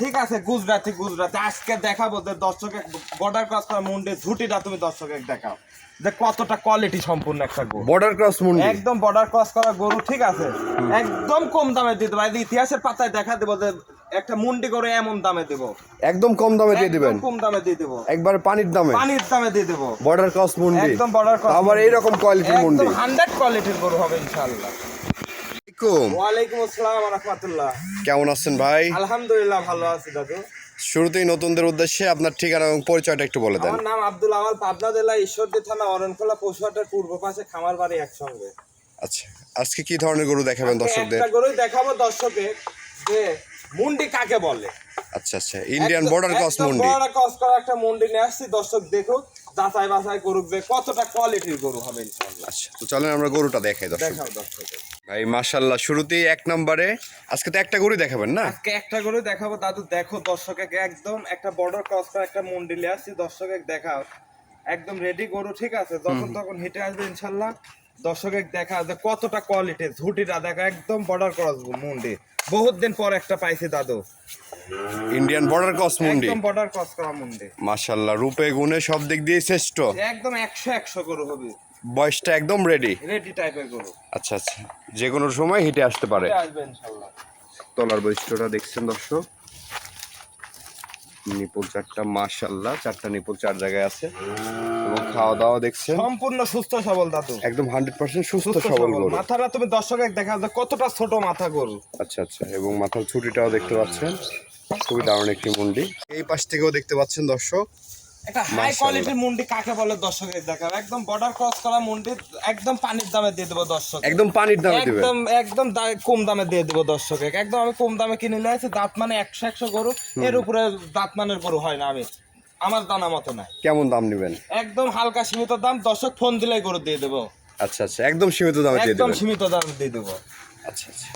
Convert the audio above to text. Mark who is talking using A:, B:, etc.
A: ঠিক আছে গুজরাটি গুজরাটি। আজকে দেখাবো যে দর্শকের বর্ডার ক্রস করা মুন্ডে ঝুটিটা তুমি দর্শকের দেখাও। যে কতটা কোয়ালিটি সম্পূর্ণ একটা গরু।
B: বর্ডার ক্রস মুন্ডি।
A: একদম বর্ডার ক্রস করা গরু ঠিক আছে? একদম কম দামে দিতে পারি। ইতিহাসের পাতায় দেখা দেবো যে একটা মুন্ডি করে এমন দামে দেবো।
B: একদম কম দামে দিয়ে দিবেন।
A: কম দামে দিয়ে দেবো।
B: একবার পানির দামে।
A: পানির দামে দিয়ে দেবো।
B: বর্ডার ক্রস মুন্ডি।
A: একদম বর্ডার cross
B: আবার
A: মুন্ডি।
B: এইরকম কোয়ালিটির মুন্ডি।
A: একদম হান্ড্রেড কোয়ালিটির গরু হবে ইনশাআল্লাহ।
B: আলাইকুম।
A: ওয়ালাইকুম আসসালাম রহমতুল্লাহ।
B: কেমন আছেন ভাই?
A: আলহামদুলিল্লাহ ভালো আছি দাদু।
B: শুরুতেই নতুনদের উদ্দেশ্যে আপনার ঠিকানা এবং পরিচয়টা একটু বলে দেন।
A: আমার নাম আব্দুল আওয়াল পাবনা জেলা ঈশ্বরদী থানা অরণখোলা পশুহাটের পূর্ব পাশে খামার বাড়ি একসঙ্গে।
B: আচ্ছা আজকে কি ধরনের গরু দেখাবেন দর্শকদের?
A: একটা গরুই দেখাবো যে মুন্ডি কাকে বলে।
B: আচ্ছা আচ্ছা ইন্ডিয়ান বর্ডার ক্রস মুন্ডি।
A: বর্ডার ক্রস করা একটা মুন্ডি নিয়ে আসছি দর্শক দেখুক যাচাই বাছাই করুক যে কতটা কোয়ালিটির গরু হবে ইনশাআল্লাহ।
B: আচ্ছা তো চলেন আমরা গরুটা দেখাই দর্শক
A: দেখাও দর্শকে
B: ভাই মাশাল্লাহ শুরুতেই এক নম্বরে। আজকে তো একটা গরুই দেখাবেন না?
A: আজকে একটা গরু দেখাবো। দাদু দেখো দর্শকে একদম একটা বর্ডার ক্রস করা একটা মুন্ডি নিয়ে আসছি দর্শকে দেখাও। একদম রেডি গরু ঠিক আছে? যখন তখন হেঁটে আসবে ইনশাল্লাহ দর্শকে দেখা যে কতটা কোয়ালিটি ঝুটিটা দেখা একদম বর্ডার ক্রস মুন্ডি বহুত দিন পর একটা পাইছি দাদু।
B: ইন্ডিয়ান বর্ডার ক্রস মুন্ডি
A: একদম বর্ডার ক্রস করা মন্ডি
B: মাশাল্লাহ রূপে গুণে সব দিক দিয়ে শ্রেষ্ঠ।
A: একদম একশো একশো গরু হবে।
B: বয়সটা একদম রেডি
A: রেডি টাইপের গরু।
B: আচ্ছা আচ্ছা। যে কোনো সময় হিটে আসতে পারে।
A: আসবে
B: তলার বৈশিষ্ট্যটা দেখছেন দর্শক? নিপুল চারটা মাশাল্লাহ চারটা নিপুল চার জায়গায় আছে। এবং খাওয়া দাওয়া দেখছেন।
A: সম্পূর্ণ সুস্থ সবল দাদু।
B: একদম হান্ড্রেড পার্সেন্ট সুস্থ সবল গরু।
A: মাথাটা তুমি দর্শকে দেখা যায় কতটা ছোট মাথা গরু।
B: আচ্ছা আচ্ছা। এবং মাথার ছুটিটাও দেখতে পাচ্ছেন। খুবই দারুণ একটি মুন্ডি। এই পাশ থেকেও দেখতে পাচ্ছেন দর্শক
A: একটা হাই কোয়ালিটির মুন্ডি কাকে বলে দর্শকের দেখাও? একদম বর্ডার ক্রস করা মুন্ডি একদম পানির দামে দিয়ে দেবো দর্শক।
B: একদম পানির দামে দিবেন।
A: একদম একদম কম দামে দিয়ে দেবো দর্শকে। একদম আমি কম দামে কিনে নিয়ে আসি দাঁত মানে একশো একশো গরু। এর উপরে দাঁত মানের গরু হয় না আমি। আমার জানা মতো নাই।
B: কেমন দাম নেবেন?
A: একদম হালকা সীমিত দাম দর্শক ফোন দিলেই গরু দিয়ে দেবো।
B: আচ্ছা আচ্ছা। একদম সীমিত দামে দিয়ে
A: একদম সীমিত দাম দিয়ে দেবো।
B: আচ্ছা আচ্ছা।